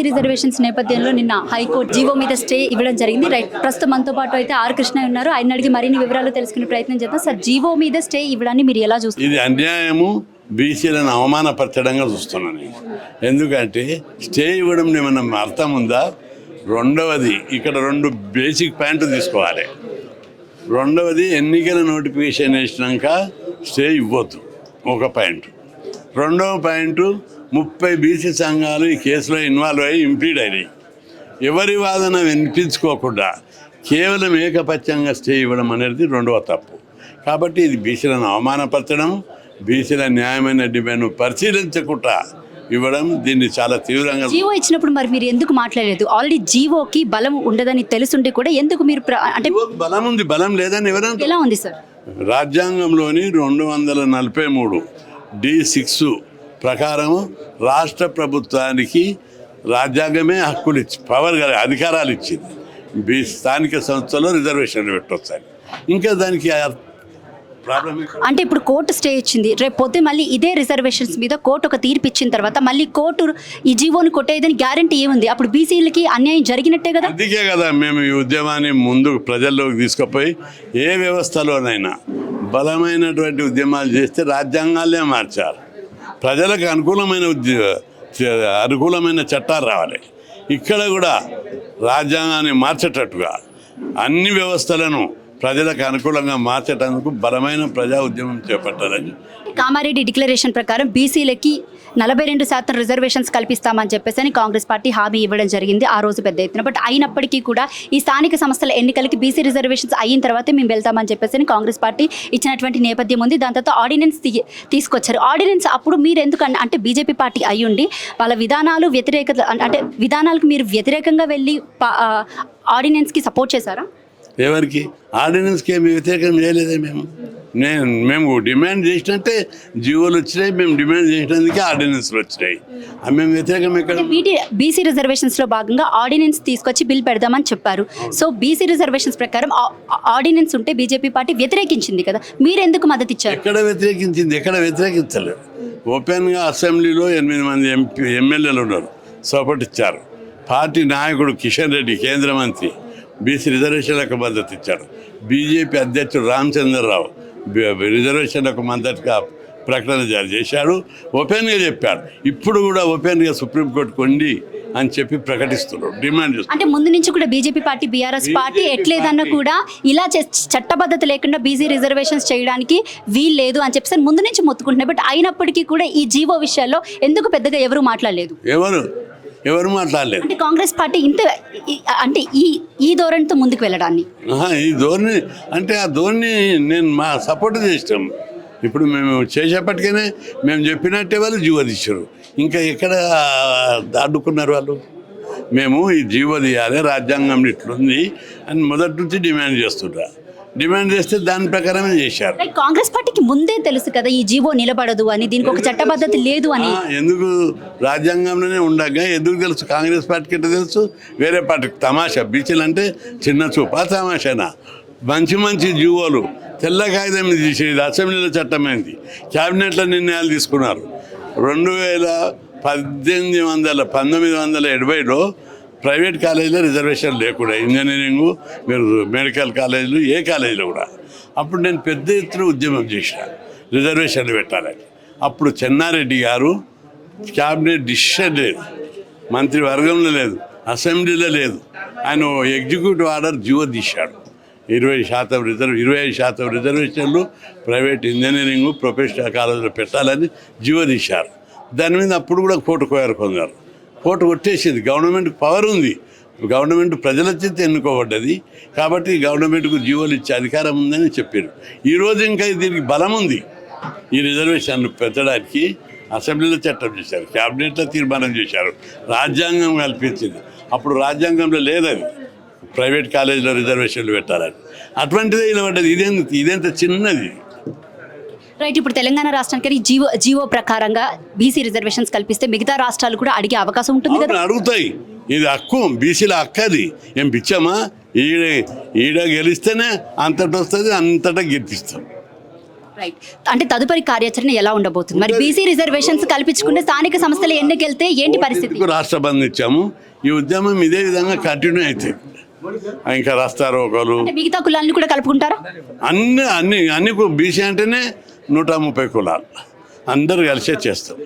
SC reservations నేపథ్యంలో నిన్న high court GO మీద స్టే ఇవ్వడం జరిగింది. రైట్ ప్రస్తుతం మనతో పాటు అయితే ఆర్ కృష్ణ ఉన్నారు. ఆయన అడిగి మరిన్ని వివరాలు తెలుసుకునే ప్రయత్నం చేద్దాం. సార్ జీవో మీద స్టే ఇవ్వడాన్ని మీరు ఎలా చూస్తారు ఇది అన్యాయము బీసీలను అవమానపరచడంగా చూస్తున్నాను నేను. ఎందుకంటే స్టే ఇవ్వడం ఏమన్నా అర్థం ఉందా? రెండవది ఇక్కడ రెండు బేసిక్ పాయింట్ తీసుకోవాలి. రెండవది ఎన్నికల నోటిఫికేషన్ వేసినాక స్టే ఇవ్వద్దు. ఒక పాయింట్. రెండవ పాయింట్ ముప్పై బీసీ సంఘాలు ఈ కేసులో ఇన్వాల్వ్ అయ్యి ఇంప్లీడ్ అయినాయి. ఎవరి వాదన వినిపించుకోకుండా కేవలం ఏకపక్షంగా స్టే ఇవ్వడం అనేది రెండవ తప్పు. కాబట్టి ఇది బీసీలను అవమానపరచడం బీసీల న్యాయమైన డిమాండ్ను పరిశీలించకుండా ఇవ్వడం దీన్ని చాలా తీవ్రంగా జీవో ఇచ్చినప్పుడు మరి మీరు ఎందుకు మాట్లాడలేదు? ఆల్రెడీ జీవోకి బలం ఉండదని తెలుసుండి కూడా ఎందుకు మీరు అంటే బలం ఉంది బలం లేదని ఎవరంటే ఎలా ఉంది సార్ రాజ్యాంగంలోని రెండు వందల నలభై మూడు డి సిక్స్ ప్రకారం రాష్ట్ర ప్రభుత్వానికి రాజ్యాంగమే హక్కులు ఇచ్చి పవర్ గల అధికారాలు ఇచ్చింది. బీ స్థానిక సంస్థలో రిజర్వేషన్లు పెట్టొచ్చాయి. ఇంకా దానికి అంటే ఇప్పుడు కోర్టు స్టే ఇచ్చింది. రేపు పొద్దున్న మళ్ళీ ఇదే రిజర్వేషన్స్ మీద కోర్టు ఒక తీర్పు ఇచ్చిన తర్వాత మళ్ళీ కోర్టు ఈ జీవోని కొట్టేదని గ్యారంటీ ఏముంది? అప్పుడు బీసీలకి అన్యాయం జరిగినట్టే కదా? అందుకే కదా మేము ఈ ఉద్యమాన్ని ముందు ప్రజల్లోకి తీసుకుపోయి ఏ వ్యవస్థలోనైనా బలమైనటువంటి ఉద్యమాలు చేస్తే రాజ్యాంగాలే మార్చారు ప్రజలకు అనుకూలమైన అనుకూలమైన చట్టాలు రావాలి. ఇక్కడ కూడా రాజ్యాంగాన్ని మార్చేటట్టుగా అన్ని వ్యవస్థలను ప్రజలకు అనుకూలంగా మార్చడానికి బలమైన ప్రజా ఉద్యమం చేపట్టాలని. కామారెడ్డి డిక్లరేషన్ ప్రకారం బీసీలకి నలభై రెండు శాతం రిజర్వేషన్స్ కల్పిస్తామని చెప్పేసి అని కాంగ్రెస్ పార్టీ హామీ ఇవ్వడం జరిగింది. ఆ రోజు పెద్ద ఎత్తున. బట్ అయినప్పటికీ కూడా ఈ స్థానిక సంస్థల ఎన్నికలకి బీసీ రిజర్వేషన్స్ అయిన తర్వాతే మేము వెళ్తామని చెప్పేసి అని కాంగ్రెస్ పార్టీ ఇచ్చినటువంటి నేపథ్యం ఉంది. దాని తర్వాత ఆర్డినెన్స్ తీ- తీసుకొచ్చారు. ఆర్డినెన్స్ అప్పుడు మీరు ఎందుకు అంటే బీజేపీ పార్టీ అయ్యుండి వాళ్ళ విధానాలు వ్యతిరేకత అంటే విధానాలకు మీరు వ్యతిరేకంగా వెళ్ళి పా- ఆర్డినెన్స్కి సపోర్ట్ చేశారా? ఎవరికి? ఆర్డినెన్స్కి ఏమి వ్యతిరేకం చేయలేదే మేము. నేను మేము డిమాండ్ చేసినట్టే జీవోలు వచ్చినాయి మేము డిమాండ్ చేసినందుకే ఆర్డినెన్స్లు వచ్చినాయి. ఆ మేము వ్యతిరేకం ఎక్కడ? బీటీ బీసీ రిజర్వేషన్స్లో భాగంగా ఆర్డినెన్స్ తీసుకొచ్చి బిల్ పెడదామని చెప్పారు. సో బీసీ రిజర్వేషన్స్ ప్రకారం ఆర్డినెన్స్ ఉంటే బీజేపీ పార్టీ వ్యతిరేకించింది కదా. మీరు ఎందుకు మద్దతు ఇచ్చారు? ఎక్కడ వ్యతిరేకించింది? ఎక్కడ వ్యతిరేకించలేదు. ఓపెన్గా అసెంబ్లీలో ఎనిమిది మంది ఎంపీ ఎమ్మెల్యేలు ఉన్నారు. సపోర్ట్ ఇచ్చారు. పార్టీ నాయకుడు కిషన్ రెడ్డి కేంద్ర మంత్రి. బీసీ రిజర్వేషన్లకు మద్దతు ఇచ్చాడు బీజేపీ అధ్యక్షుడు రామచంద్రరావు రిజర్వేషన్లకు మద్దతుగా ప్రకటన జారీ చేశాడు ఓపెన్గా చెప్పాడు ఇప్పుడు కూడా ఓపెన్గా సుప్రీంకోర్టు కొండి అని చెప్పి ప్రకటిస్తున్నాడు డిమాండ్ అంటే ముందు నుంచి కూడా బీజేపీ పార్టీ బీఆర్ఎస్ పార్టీ ఎట్లేదన్నా. కూడా ఇలా చట్టబద్ధత లేకుండా బీసీ రిజర్వేషన్స్ చేయడానికి వీలు లేదు అని చెప్పేసి ముందు నుంచి మొత్తుకుంటున్నారు. బట్ అయినప్పటికీ కూడా ఈ జీవో విషయాల్లో ఎందుకు పెద్దగా ఎవరు మాట్లాడలేదు? ఎవరు? ఎవరు మాట్లాడలేదు. అంటే కాంగ్రెస్ పార్టీ ఇంత అంటే ఈ ఈ ధోరణితో ముందుకు వెళ్ళడాన్ని? ఈ ధోరణి అంటే ఆ ధోరణి నేను మా సపోర్ట్ చేస్తాం ఇప్పుడు మేము చేసేపటికనే మేము చెప్పినట్టే వాళ్ళు జీవో తీశారు ఇంకా ఎక్కడ అడ్డుకున్నారు వాళ్ళు? మేము ఈ జీవో తీయాలి రాజ్యాంగం ఇట్లుంది అని మొదటి నుంచి డిమాండ్ చేస్తుంటా డిమాండ్ చేస్తే దాని ప్రకారమే చేశారు. కాంగ్రెస్ పార్టీకి ముందే తెలుసు కదా ఈ జీవో నిలబడదు అని దీనికి ఒక చట్టబద్ధత లేదు అని. ఎందుకు రాజ్యాంగంలోనే ఉండగా ఎందుకు తెలుసు? కాంగ్రెస్ పార్టీకి ఎట్లా తెలుసు? వేరే పార్టీకి తమాషా. బీచ్లు అంటే చిన్న చూపా తమాషానా? మంచి మంచి జీవోలు. తెల్ల కాగితం మీద తీసేది అసెంబ్లీలో చట్టమైంది క్యాబినెట్లో నిర్ణయాలు తీసుకున్నారు. రెండు వేల పద్దెనిమిది వందల పంతొమ్మిది వందల ఎనభైలో ప్రైవేట్ కాలేజీలో రిజర్వేషన్ లేకుండా ఇంజనీరింగ్ మీరు మెడికల్ కాలేజీలు ఏ కాలేజీలో కూడా. అప్పుడు నేను పెద్ద ఎత్తున ఉద్యమం చేసిన రిజర్వేషన్లు పెట్టాలని. అప్పుడు చెన్నారెడ్డి గారు క్యాబినెట్ డిసిషన్ లేదు. మంత్రివర్గంలో లేదు అసెంబ్లీలో లేదు. ఆయన ఎగ్జిక్యూటివ్ ఆర్డర్ జీవో తీశాడు. ఇరవై శాతం రిజర్వ్ ఇరవై ఐదు శాతం రిజర్వేషన్లు ప్రైవేట్ ఇంజనీరింగ్ ప్రొఫెషనల్ కాలేజీలో పెట్టాలని జీవో తీశారు. దాని మీద అప్పుడు కూడా కోర్టు కోరుకున్నారు కోర్టు కొట్టేసింది. గవర్నమెంట్ పవర్ ఉంది. గవర్నమెంట్ ప్రజల చేత ఎన్నుకోబడ్డది. కాబట్టి గవర్నమెంట్కు జీవోలు ఇచ్చే అధికారం ఉందని చెప్పారు. ఈరోజు ఇంకా దీనికి బలం ఉంది. ఈ రిజర్వేషన్లు పెట్టడానికి అసెంబ్లీలో చట్టం చేశారు. క్యాబినెట్లో తీర్మానం చేశారు. రాజ్యాంగం కల్పించింది. అప్పుడు రాజ్యాంగంలో లేదది. ప్రైవేట్ కాలేజీలో రిజర్వేషన్లు పెట్టాలని. అటువంటిదే ఇలా పడ్డది ఇదేంత ఇదేంత చిన్నది? రైట్ ఇప్పుడు తెలంగాణ రాష్ట్రానికి జీవో జీవో ప్రకారంగా బీసీ రిజర్వేషన్స్ కల్పిస్తే మిగతా రాష్ట్రాలు కూడా అడిగే అవకాశం ఉంటుంది కదా? అడుగుతాయి. ఇది హక్కు బీసీల హక్కు అది. ఏం పిచ్చామా ఈడ ఈడ గెలిస్తేనే అంతటి వస్తుంది అంతటా గెలిపిస్తాం. రైట్ అంటే తదుపరి కార్యాచరణ ఎలా ఉండబోతుంది? మరి బీసీ రిజర్వేషన్స్ కల్పించుకుంటే స్థానిక సంస్థల ఎన్నికెళ్తే ఏంటి పరిస్థితి? రాష్ట్ర బంద్ ఇచ్చాము? ఈ ఉద్యమం ఇదే విధంగా కంటిన్యూ అవుతుంది. ఇంకా రాస్తారు ఒకరు అంటే మిగతా కులాలను కూడా కలుపుకుంటారా? అన్ని అన్ని అన్ని బీసీ అంటేనే నూట ముప్పై కులాలు. అందరూ కలిసే చేస్తాం.